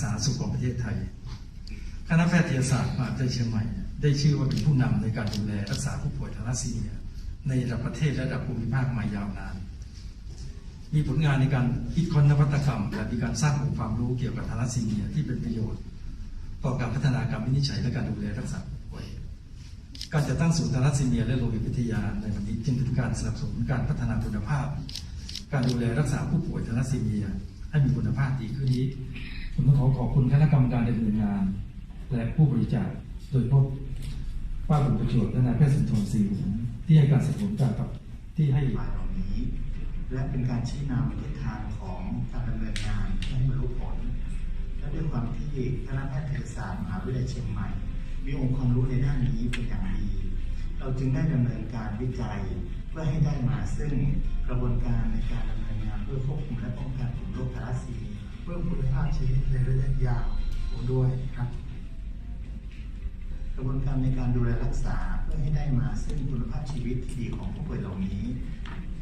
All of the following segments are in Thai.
สาธารณสุขของประเทศไทย คณะแพทยศาสตร์มหาวิทยาลัยเชียงใหม่ ได้ชื่อว่าเป็นผู้นำในการดูแลรักษาผู้ป่วยทาลัสซีเมีย ในระดับประเทศและระดับภูมิภาคมายาวนาน มีผลงานในการคิดค้นนวัตกรรม และมีการสร้างองค์ความรู้เกี่ยวกับทาลัสซีเมียที่เป็นประโยชน์ ต่อการพัฒนาการวินิจฉัยและการดูแลรักษาผู้ป่วย การจัดตั้งศูนย์ทาลัสซีเมีย และโลหิตวิทยาในวันนี้จึงเป็นการสนับสนุนการพัฒนาคุณภาพ การดูแลรักษาผู้ป่วยทาลัสซีเมียให้มีคุณภาพดีขึ้นนี้ ผมต้องขอขอบคุณคณะกรรมการดำเนินงาน และผู้บริจาคโดยเฉพาะป้าบุญประโยชน์และนายแพทย์สุนทรศรีหงส์ที่ให้การสนับสนุนกากับที่ให้ ฝ่ายเหล่านี้ และเป็นการชี้นำทิศทางของการดำเนินงานให้บรรลุผล และด้วยความที่คณะแพทยศาสตร์มหาวิทยาลัยเชียงใหม่ มีองค์ความรู้ในด้านนี้เป็นอย่างดี เราจึงได้ดำเนินการวิจัยเพื่อให้ได้มาซึ่งกระบวนการในการดำเนินงานเพื่อควบคุมและป้องกันกลุ่มโรคทาลัสซีเพิ่มคุณภาพชีวิตในระ ยาวด้วยครับกระบวนการในการดูแลรักษาเพื่อให้ได้มาซึ่งคุณภาพชีวิตที่ดีของผู้ป่วยเหล่านี้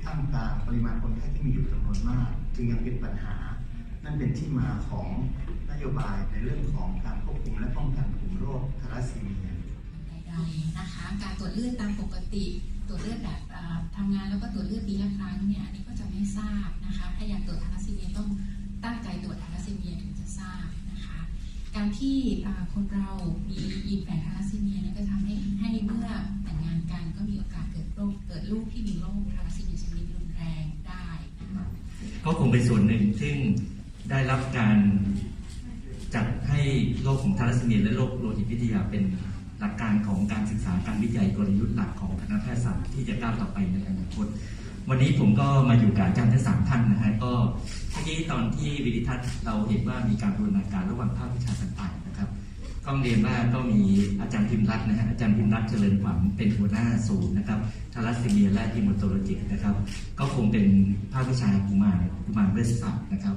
ท่ามกลางปริมาณคนไข้ที่มีอยู่จำนวนมาก จึงยังเป็นปัญหา นั่นเป็นที่มาของนโยบายในเรื่องของการควบคุมและป้องกันกลุ่มโรคทาลัสซีเมียใดๆนะคะการตรวจเลือดตามปกติ ตรวจเลือดแบบอ่าทำงานแล้วก็ตรวจเลือดปีละครั้งเนี่ยอันนี้ก็จะไม่ทราบนะคะถ้าอยากตรวจทาลัสซีเมียต้อง การที่คนเรามียีนแฝงทาลัสซีเมียเนี่ยก็ทำให้ให้เมื่อแต่งงานกันก็มีโอกาสเกิดโรคเกิดลูกที่มีโรคทาลัสซีเมียชนิดรุนแรงได้ก็คงเป็นส่วนหนึ่งซึ่งได้รับการจัดให้โรคของทาลัสซีเมียและโรคโลหิตวิทยาเป็นหลักการของการศึกษาการวิจัยกลยุทธ์หลักของคณะแพทยศาสตร์ที่จะก้าวต่อไปในอนาคตวันนี้ผมก็มาอยู่กับอาจารย์ทั้งสามท่านนะฮะก็เมื่อกี้ตอนที่วิดิทัศน์เราเห็นว่ามีการบูรณาการระหว่างภาควิชาต่างๆนะครับ ต้องเรียนว่าก็มีอาจารย์พิมรัตน์นะฮะอาจารย์พิมรัตน์เจริญขวัญเป็นหัวหน้าศูนย์นะครับทารัสซีเมียและฮิโมโตโลจิกนะครับ ก็คงเป็นภาควิชากุมารกุมารเวชศาสตร์นะครับ